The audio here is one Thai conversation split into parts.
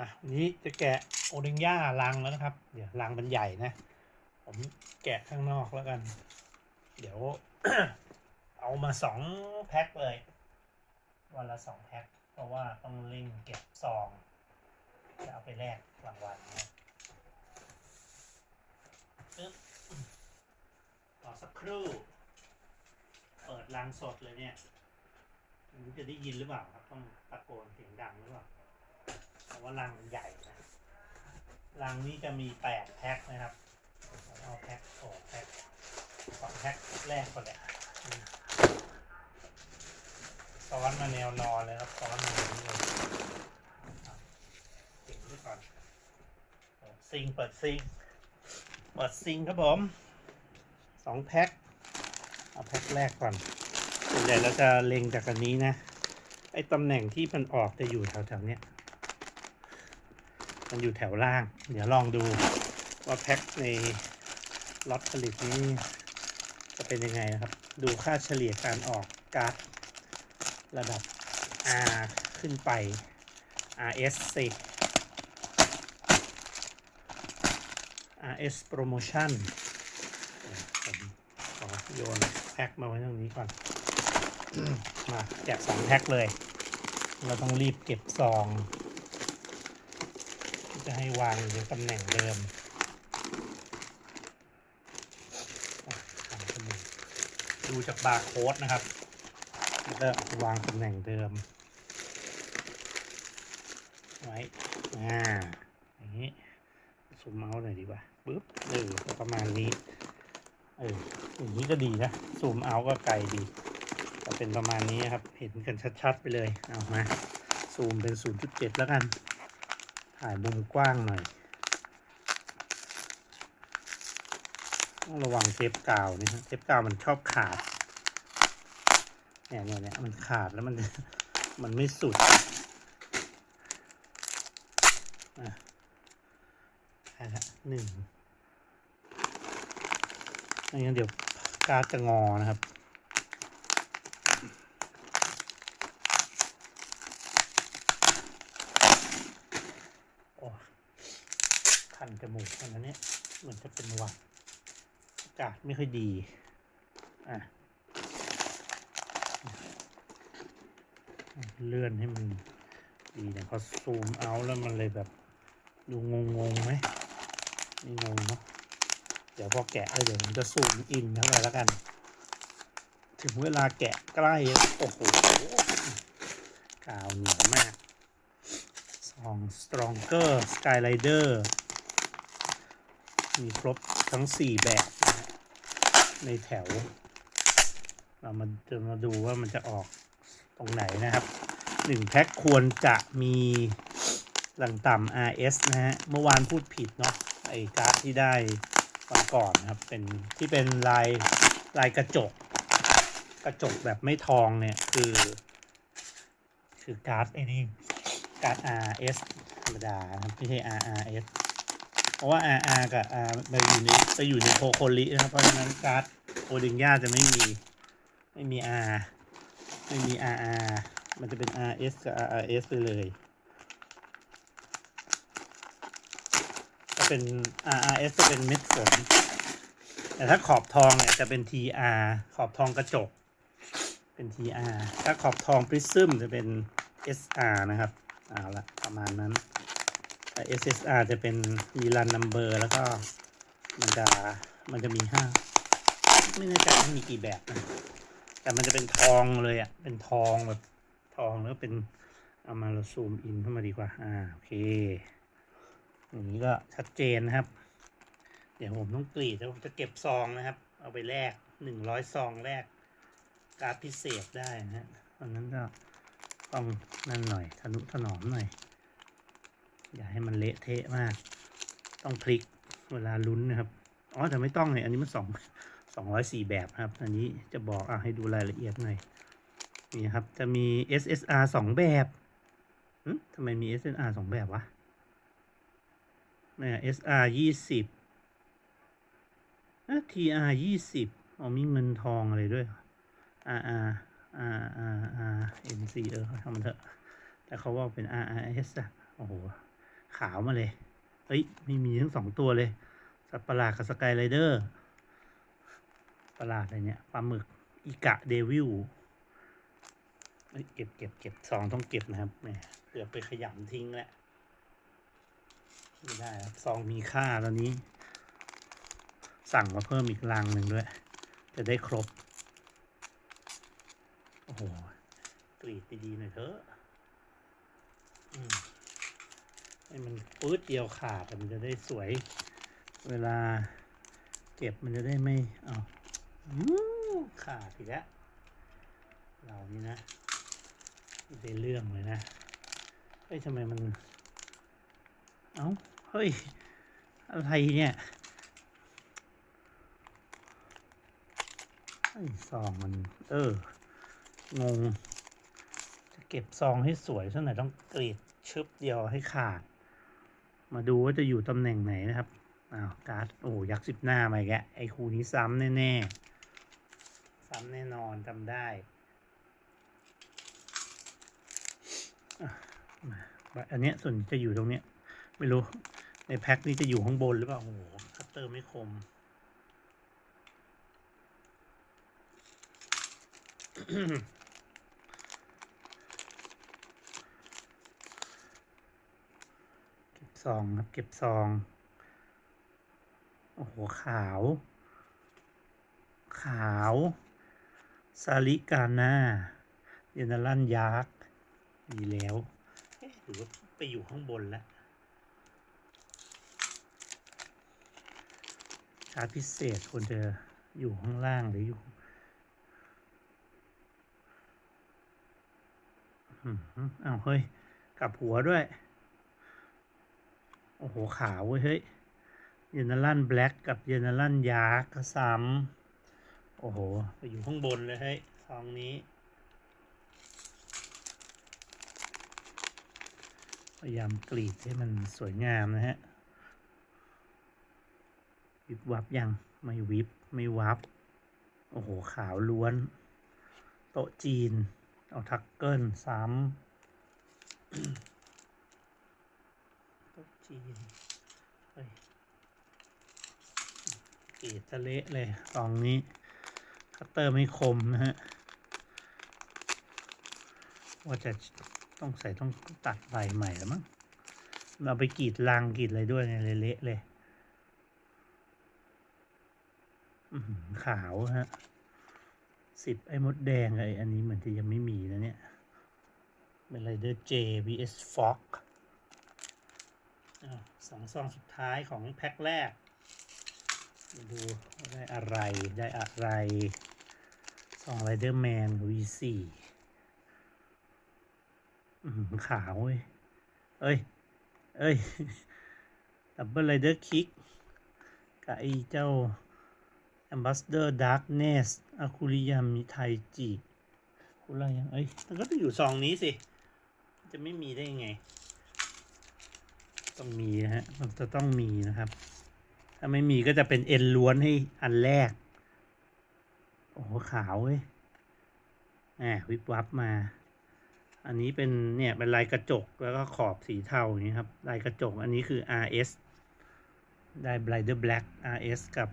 อะวันนี้จะแกะโอเดงย่าลังแล้วนะครับ เดี๋ยวลังมันใหญ่นะ ผมแกะข้างนอกแล้วกัน เดี๋ยว เอามาสองแพ็คเลย วันละสองแพ็คเพราะว่าต้องเร่งเก็บซองจะเอาไปแลกรางวัลนะปึ๊บรอสักครู่ เปิดลังสดเลยเนี่ยมันจะได้ยินหรือเปล่าครับ ต้องตะโกนเสียงดังหรือเปล่า เพราะว่ารังมันใหญ่นะรังนี้จะมีแปดแพ็คนะครับผมเอาแพ็คสองแพ็คสองแพ็คแรกก่อนเลยซ้อนมาแนวนอนเลยครับซ้อนมาอย่างนี้เลยอะเก็บไว้ก่อนเปิดซิงเปิดซิงเปิดซิงครับผมสองแพ็คเอาแพ็คแรกก่อนส่วนใหญ่เราจะเล็งจากอันนี้นะไอ้ตำแหน่งที่มันออกจะอยู่แถวๆเนี้ย มันอยู่แถวล่าง เดี๋ยวลองดูว่าแพ็คในล็อตผลิตนี้จะเป็นยังไงนะครับ ดูค่าเฉลี่ยการออกการ์ดระดับ R ขึ้นไป RS สิ RS Promotion ผมขอโยนแพ็คมาไว้ตรงนี้ก่อน มาแจกสองแพ็คเลย เราต้องรีบเก็บซอง จะให้วางอยู่ตำแหน่งเดิมดูจากบาร์โค้ดนะครับแล้วก็วางตำแหน่งเดิม ไว้ อ่า อย่างนี้ซูมเมาส์หน่อยดีกว่าปึ๊บเออประมาณนี้ เออ อย่างนี้ก็ดีนะ ซูมเอาก็ไกลดีก็เป็นประมาณนี้ครับ เห็นกันชัดๆไปเลย เอามา ซูมเป็น 0.7 แล้วกัน ถ่ายมุมกว้างหน่อย ต้องระวังเทปกาวนี่ฮะเทปกาวมันชอบขาดเนี่ยเนี่ยเนี่ยมันขาดแล้วมันมันไม่สุดอะได้ละหนึ่งไม่งั้นเดี๋ยวกาจะงอนะครับ โอ้ คันจมูกอันนั้นเนี่ยเหมือนจะเป็นหวัดอากาศไม่ค่อยดี อะ เลื่อนให้มันดีเนี่ยพอซูมเอาแล้วมันเลยแบบ ดูงงงไหมไม่งงเนาะเดี๋ยวพอแกะเดี๋ยวผมจะซูมอินเข้าไปแล้วกัน ถึงเวลาแกะใกล้โอ้โหกาวเหนียวมากซอง stronger skylider มีครบทั้ง 4 แบบนะฮะในแถว เรามาจะมาดูว่ามันจะออกตรงไหนนะครับ 1 แพ็คควรจะมีหลังต่ำ RS นะฮะ เมื่อวานพูดผิดเนาะไอ้การ์ดที่ได้วันก่อนนะครับ เป็นที่เป็นลายลายกระจก กระจกแบบไม่ทองเนี่ย คือ คือการ์ดไอ้นี่การ์ด RS ธรรมดาครับไม่ใช่ RRS เพราะว่า RR กับ R ไปอยู่ในไปอยู่ในโคโคลินะครับ เพราะฉะนั้นการ์ดโอดิงย่าจะไม่มี ไม่มี R ไม่มี RR มันจะเป็น RS กับ RRS ไปเลยจะเป็น RRS จะเป็นเม็ดฝนแต่ถ้าขอบทองเนี่ยจะเป็น TR ขอบทองกระจก เป็น TR ถ้าขอบทองปริซึมจะเป็น SR นะครับ เอาละประมาณนั้น แต่ SSR จะเป็นมีรันนัมเบอร์แล้วก็มันจะมันจะมีห้าไม่แน่ใจว่ามีกี่แบบนะแต่มันจะเป็นทองเลยอะ่ะ เป็นทองแบบทองแล้วเป็นเอามาเราซูมอินเข้ามาดีกว่า อ่าโอเค อย่างนี้ก็ชัดเจนนะครับ เดี๋ยวผมต้องกรีดแล้วผมจะเก็บซองนะครับ เอาไปแลกหนึ่งร้อยซองแรก การพิเศษได้นะฮะตอนนั้นก็ต้องนั่นหน่อยทะนุถนอมหน่อย อย่าให้มันเละเทะมาก ต้องพลิกเวลาลุ้นนะครับ อ๋อแต่ไม่ต้องเลยอันนี้มันสองสองร้อยสี่แบบครับ อันนี้จะบอกอะให้ดูรายละเอียดหน่อย นี่ครับ จะมี SSR สองแบบหึทำไมมี SSR สองแบบวะเนี่ย SR ยี่สิบ TR ยี่สิบอ๋อมีเงินทองอะไรด้วยเหรอ R R R R R N C เออทำมันเถอะ แต่เขาว่าเป็น R R S อะโอ้โห ขาวมาเลยเฮ้ย ไม่มีทั้งสองตัวเลย สัตว์ประหลาดกับสกายไรเดอร์ ประหลาดอะไรเนี่ย ปลาหมึก อีกะเดวิลเก็บเก็บเก็บซองต้องเก็บนะครับแหมเกือบไปขยำทิ้งแล้วไม่ได้ครับซองมีค่าตอนนี้ สั่งมาเพิ่มอีกลังหนึ่งด้วย จะได้ครบ โอ้โห กรีดดีๆหน่อยเถอะ อืม ให้มันปื๊ดเดียวขาดมันจะได้สวย เวลาเก็บมันจะได้ไม่เอาอู้ขาดอีกแล้วเรานี่นะไม่ได้เรื่องเลยนะเฮ้ยทำไมมัน เอ้าเฮ้ย อะไรเนี่ยไอ้ซองมัน เออ งง จะเก็บซองให้สวยสักหน่อยต้องกรีดชึบเดียวให้ขาด มาดูว่าจะอยู่ตำแหน่งไหนนะครับอ้าวการ์ดโอ้ยักษ์สิบหน้ามาอีกไอ้คู่นี้ซ้ำแน่ๆ ซ้ำแน่นอนจำได้อันเนี้ยส่วนจะอยู่ตรงเนี้ย ไม่รู้ ในแพ็คนี้จะอยู่ข้างบนหรือเปล่าโอ้โหคัตเตอร์ไม่คมก็บ ซองครับ เก็บซอง โอ้โห ขาว ขาวซาลิกาน่าเยนาลันยักษ์ดีแล้วหรือว่าไปอยู่ข้างบนแล้วชาร์จพิเศษควรจะอยู่ข้างล่างหรืออยู่อ้าวเฮ้ย กลับหัวด้วย โอ้โห ขาวเว้ย เฮ้ยเยนนาลันแบล็กกับเยนนาลันยาร์ก็ซ้ำโอ้โห ไปอยู่ข้างบนเลยเฮ้ยซองนี้พยายามกรีดให้มันสวยงามนะฮะ วิบวับยัง ไม่วิบ ไม่วับ โอ้โห ขาวล้วน โต๊ะจีน เอาทักเกิลซ้ำ จีนเฮ้ยกรีดทะเละเลยตองนี้ คัตเตอร์ไม่คมนะฮะ ว่าจะต้องใส่ต้องตัดใบใหม่แล้วมั้งเราไปกรีดรังกรีดอะไรด้วยไงเลยเละเลยขาวฮะสิบไอ้มดแดงไอ้อันนี้เหมือนจะยังไม่มีนะเนี่ย เป็นไรเดอร์ J vs Fox อ้าว สองซองสุดท้ายของแพ็คแรก ดูได้อะไรได้อะไรซองไรเดอร์แมน V4 อื้อหือขาวเว้ย เอ้ย เอ้ยดับเบิลไรเดอร์คิกกับไอเจ้า Ambassador Darkness อาคุริยามิไทจิคุระยังเอ้ยมันก็ต้องอยู่ซองนี้สิ จะไม่มีได้ยังไง ต้องมีนะฮะมันจะต้องมีนะครับ ถ้าไม่มีก็จะเป็นเอ็นล้วนให้อันแรก โอ้ขาวเว้ยแหมวิบวับมา อันนี้เป็นเนี่ยเป็นลายกระจกแล้วก็ขอบสีเทาอย่างนี้ครับ ลายกระจกอันนี้คือ RS ได้ Blider Black RS กับ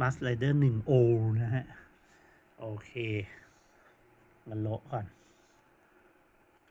Mass Rider 1 O นะฮะ โอเคมันโละก่อน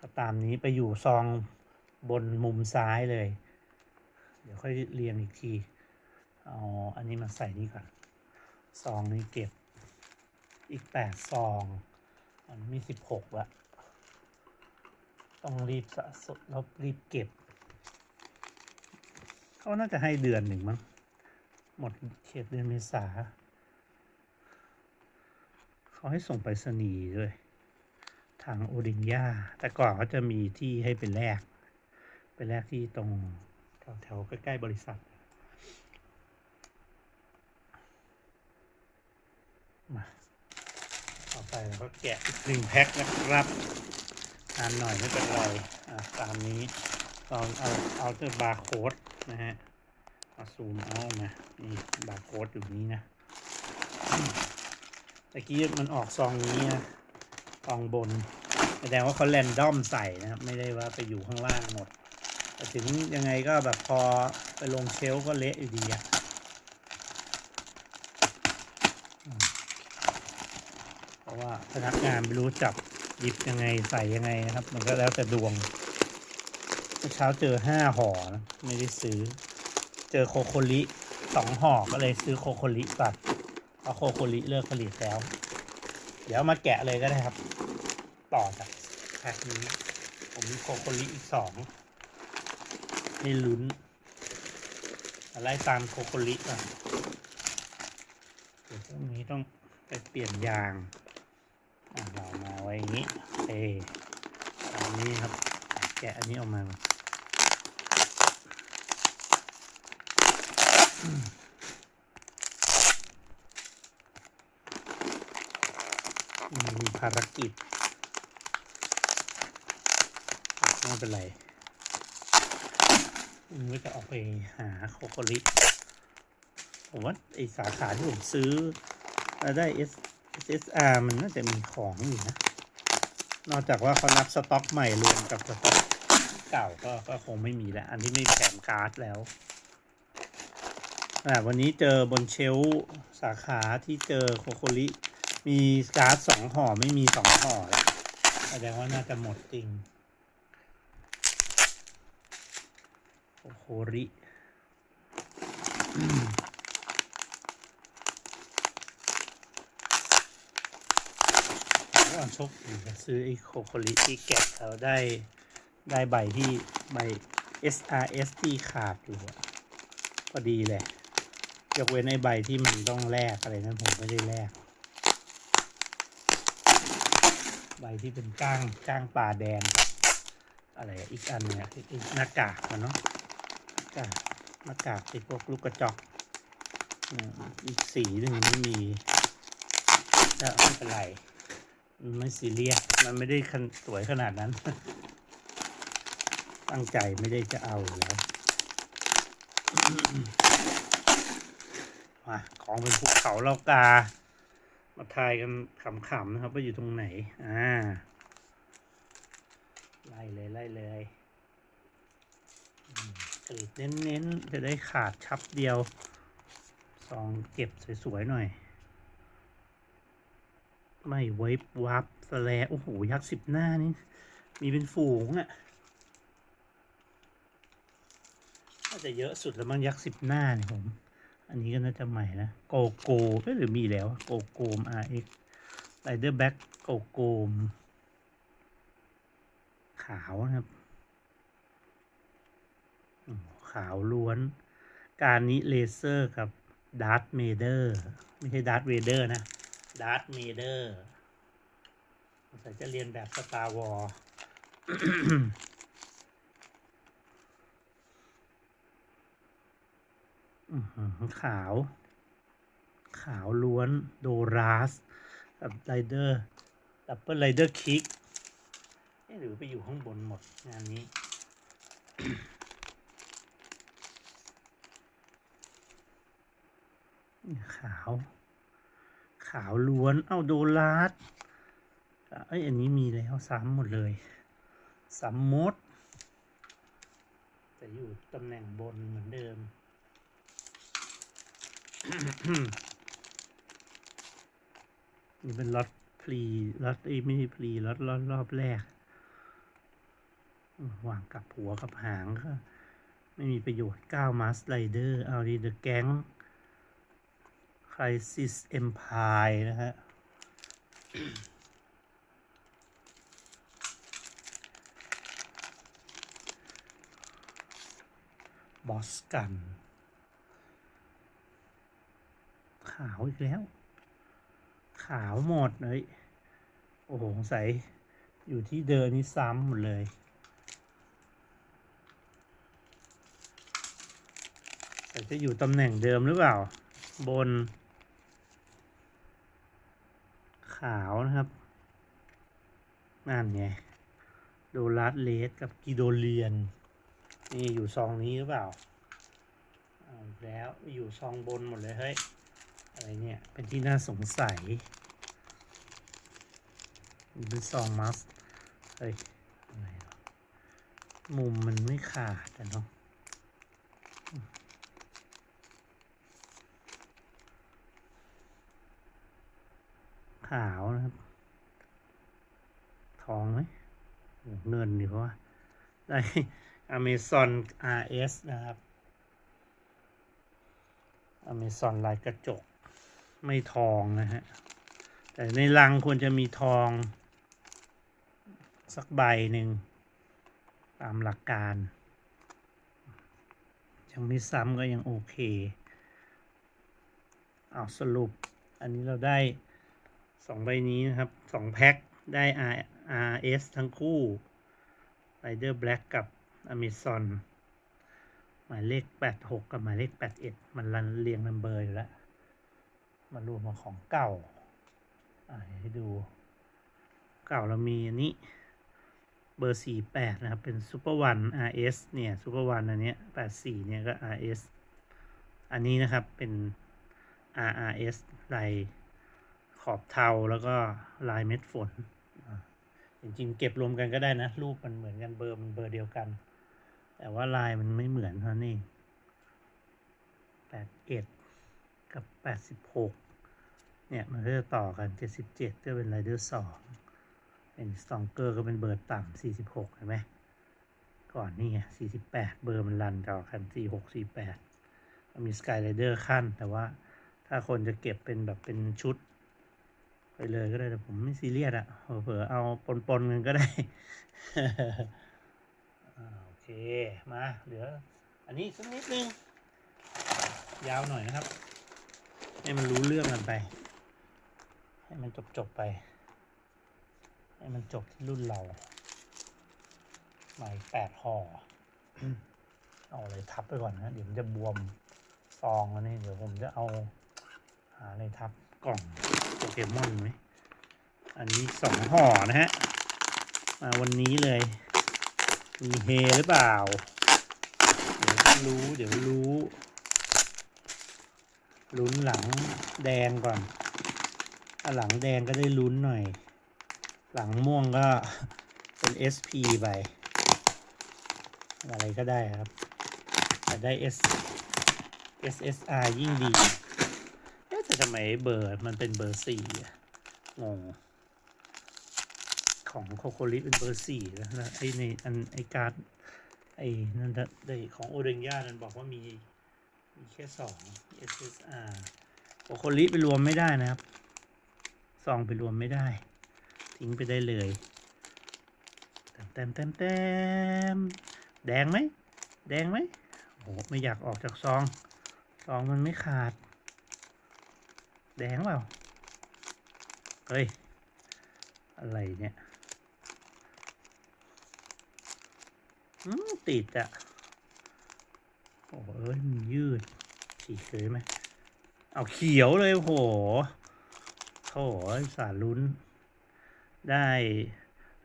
ก็ตามนี้ไปอยู่ซองบนมุมซ้ายเลย เดี๋ยวค่อยเรียงอีกที เอาอันนี้มาใส่นี่ก่อนซองนี้เก็บอีกแปดซองอันมีสิบหกละต้องรีบสะสมแล้วรีบเก็บเขาน่าจะให้เดือนหนึ่งมั้งหมดเขตเดือนเมษาเขาให้ส่งไปรษณีย์ด้วย ทางโอดินยาแต่ก่อนเขาจะมีที่ให้เป็นแลกไปแลกที่ตรง แถวใกล้ๆบริษัทมาต่อไปเราก็แกะอีกหนึ่งแพ็คนะครับนานหน่อยไม่เป็นไรอะตามนี้ตอนเอาเอาเจอบาร์โค้ดนะฮะมาซูมเอามานี่บาร์โค้ดอยู่นี้นะอืมตะกี้มันออกซองนี้นะซองบนแสดงว่าเขาแรนดอมใส่นะครับ ไม่ได้ว่าไปอยู่ข้างล่างหมด แต่ถึงยังไงก็แบบพอไปลงเชลก็เละอยู่ดีอะเพราะว่าพนักงานไม่รู้จับหยิบยังไงใส่ยังไงนะครับ มันก็แล้วแต่ดวงเมื่อเช้าเจอห้าห่อนะไม่ได้ซื้อ เจอโคโคลิสองห่อก็เลยซื้อโคโคลิก่อนเพราะโคโคลิเลิกผลิตแล้ว เดี๋ยวมาแกะเลยก็ได้ครับ ต่อจากแพ็คนี้ ผมมีโคโคลิอีกสอง ให้ลุ้นมาไล่ตามโคโคลิก่อนเดี๋ยวพรุ่งนี้ต้องไปเปลี่ยนยาง อะเรามาไว้อย่างนี้เออันนี้ครับ แกะอันนี้ออกมาก่อนอืมมีภารกิจ ไม่เป็นไร มันก็จะออกไปหาโคโคลิผมว่าไอสาขาที่ผมซื้อแล้วได้ S SSR มันน่าจะมีของอยู่นะ นอกจากว่าเขานับสต็อกใหม่รวมกับสต็อกเก่าก็ก็คงไม่มีแล้ว อันที่ไม่แถมการ์ดแล้วอ่าวันนี้เจอบนเชลสาขาที่เจอโคโคลิมีการ์ดสองห่อไม่มีสองห่อแล้วแสดงว่าน่าจะหมดจริง โคริว่าโชคดีนะซื้อไอ้โคโคริที่แกะแล้วได้ได้ใบที่ใบ SRS ที่ขาดอยู่อะพอดีเลยยกเว้นไอ้ใบที่มันต้องแลกอะไรนั้นผมไม่ได้แลกใบที่เป็นก้างก้างปลาแดง อะไรอีกอันเนี่ยอีกอีกหน้ากากมันเนาะ กากหน้ากากติดพวกลูกกระจอกอีกสีหนึ่งไม่มีก็ไม่เป็นไรมันไม่ซีเรียสมันไม่ได้สวยขนาดนั้น ตั้งใจไม่ได้จะเอาแล้วมาของเป็นภูเขาเลากา มาทายกันขำๆนะครับ ว่าอยู่ตรงไหน อ่า ไล่เลยไล่เลย อืดเน้นๆ จะได้ขาดชับเดียวซองเก็บสวย ๆ หน่อย ไม่เวฟวับสแลโอ้โห ยักษ์สิบหน้านี่ มีเป็นฝูงอะ่ะน่าจะเยอะสุดแล้วมั้งยักษ์สิบหน้าเนี่ยผม อันนี้ก็น่าจะใหม่นะ โกโก้เอ้ยหรือมีแล้ว โกโกม RX Rider Back โกโกม ขาวนะครับ ขาวล้วน การนี้เลเซอร์กับดาร์ h เมเดอร์ไม่ใช่ดาร์ h เวเดอร์นะดาร์ h เมเดอร์สงสัยจะเรียนแบบสตาร์วอลขาว ขาวล้วนโดราสกับไรเดอร์ดับเบิลไรเดอร์คิกหรือไปอยู่ข้างบนหมดงานนี้ ขาว ขาวล้วน เอาโดลัสเอ้ยอันนี้มีแล้วซ้ำหมดเลยซ้ำมดจะอยู่ตำแหน่งบนเหมือนเดิม นี่เป็นล็อตพรีล็อตเอ้ไม่ใช่พรีล็อตรอบรอบแรกวางกับหัวกับหางก็ ไม่มีประโยชน์ก้าวมาสไลเดอร์ เอาดีเดอะแก๊ง คริสิสเอ็มพายนะฮะ บอสกัน ขาวอีกแล้ว ขาวหมดเลย โอ้โหสงสัยอยู่ที่เดิมนี่ซ้ำหมดเลยแต่จะอยู่ตำแหน่งเดิมหรือเปล่า บน ขาวนะครับนั่นไงโดลัสเลสกับกิโดเลียน นี่อยู่ซองนี้หรือเปล่าเอาแล้วอยู่ซองบนหมดเลยเฮ้ยอะไรเนี่ยเป็นที่น่าสงสัยเป็นซองมัสเฮ้ยอะไรมุมมันไม่ขาดอะเนาะาวนะครับ ทองไหมเงินดีเพราะว่าได้ Amazon RS นะครับ Amazon ลายกระจกไม่ทองนะฮะ แต่ในรังควรจะมีทอง สักใบหนึ่ง ตามหลักการ ยังไม่ซ้ำก็ยังโอเค เอาสรุป อันนี้เราได้ สองใบนี้นะครับสองแพ็คได้ R RS ทั้งคู่ Rider Black กับ Amazon หมายเลข 86 กับหมายเลข 81 มันรันเรียงนัมเบอร์อยู่แล้วมารวมมาของเก่าให้ดู เก่าเรามีอันนี้ เบอร์ 48 นะครับ เป็น Super One RS เนี่ย Super One อันเนี้ย84 เนี่ยก็ RS อันนี้นะครับเป็น RRS ลาย ขอบเทาแล้วก็ลายเม็ดฝน จริงๆ เก็บรวมกันก็ได้นะ รูปมันเหมือนกันเบอร์มันเบอร์เดียวกัน แต่ว่าลายมันไม่เหมือนเท่านั้นเอง81กับ86เนี่ยมันก็จะต่อกัน77ก็เป็นไรเดอร์2เป็นสองเกอร์ก็เป็นเบอร์ต่ำ46เห็นไหมก่อนนี่ไง48เบอร์มันรันต่อกัน46 48มันมีสกายไรเดอร์ขั้น แต่ว่าถ้าคนจะเก็บเป็นแบบเป็นชุด ไปเลยก็ได้แต่ผมไม่ซีเรียสอะเผลอเอาปนๆกันก็ได้โอเคมาเหลือ อันนี้สักนิดนึง ยาวหน่อยนะครับ ให้มันรู้เรื่องกันไป ให้มันจบๆไป ให้มันจบที่รุ่นเราหมายแปดห่อเอาอะไรทับไปก่อนนะ เดี๋ยวมันจะบวมซองแล้วนี่เดี๋ยวผมจะเอาหาอะไรทับกล่อง เกมอนไหมอันนี้สองห่อนะฮะ มาวันนี้เลย มีเฮหรือเปล่า เดี๋ยวรู้ เดี๋ยวรู้ลุ้นหลังแดงก่อน ถ้าหลังแดงก็ได้ลุ้นหน่อย หลังม่วงก็เป็น SP ไป อะไรก็ได้ครับแต่ได้ S SSR ยิ่งดี แต่ทำไมเบอร์มันเป็นเบอร์สี่อะงง ของโคโคลิเป็นเบอร์สี่แล้วนะไอในอันไอการ์ดไอนั่นนะไอของโอเดนย่านั้นบอกว่ามีมีแค่สอง SSR โคโคลิไปรวมไม่ได้นะครับซองไปรวมไม่ได้ ทิ้งไปได้เลยแต้มแต้มแต้มแต้มแดงไหมแดงไหมโอ้โหไม่อยากออกจากซอง ซองมันไม่ขาด แดงเปล่า เฮ้ย อะไรเนี่ยอืมติดอะโอ้เอ้ยมันยืด ฉีกเลยไหม เอาเขียวเลยโอ้โหโถ่ไอ้สารลุ้น ได้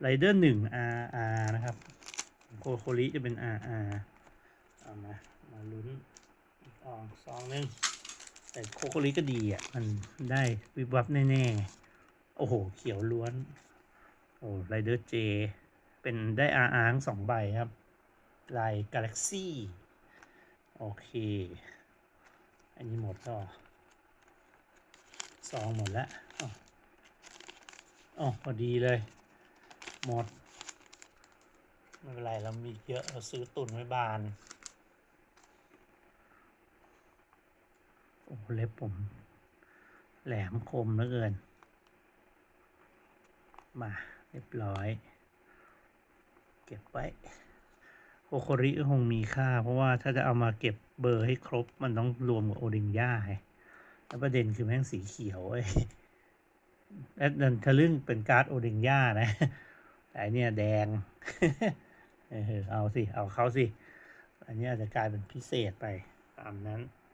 ไรเดอร์หนึ่ง RR นะครับ โคโคลิจะเป็น RR เอามา มาลุ้นอีกอองซองหนึ่ง แต่โคโคลิก็ดีอะ มันได้วิบวับแน่ๆ โอ้โห เขียวล้วน โอ้ไรเดอร์เจ เป็นได้ RR ทั้งสองใบครับ ลายกาแล็กซี่ โอเค อันนี้หมดก็ซองหมดแล้วอ๋ออ๋อพอดีเลย หมด ไม่เป็นไร เรามีเยอะ เราซื้อตุนไว้บาน โอ้ เล็บผม แหลมคมเหลือเกิน มาเรียบร้อย เก็บไว้โคโคริก็คงมีค่า เพราะว่าถ้าจะเอามาเก็บเบอร์ให้ครบมันต้องรวมกับโอดิงย่าไงแล้วประเด็นคือแม่งสีเขียวเอ้และดันทะลึ่งเป็นการ์ดโอดิงย่านะ แต่เนี่ยแดง เออเอาสิ เอาเขาสิ อันนี้อาจจะกลายเป็นพิเศษไปตามนั้น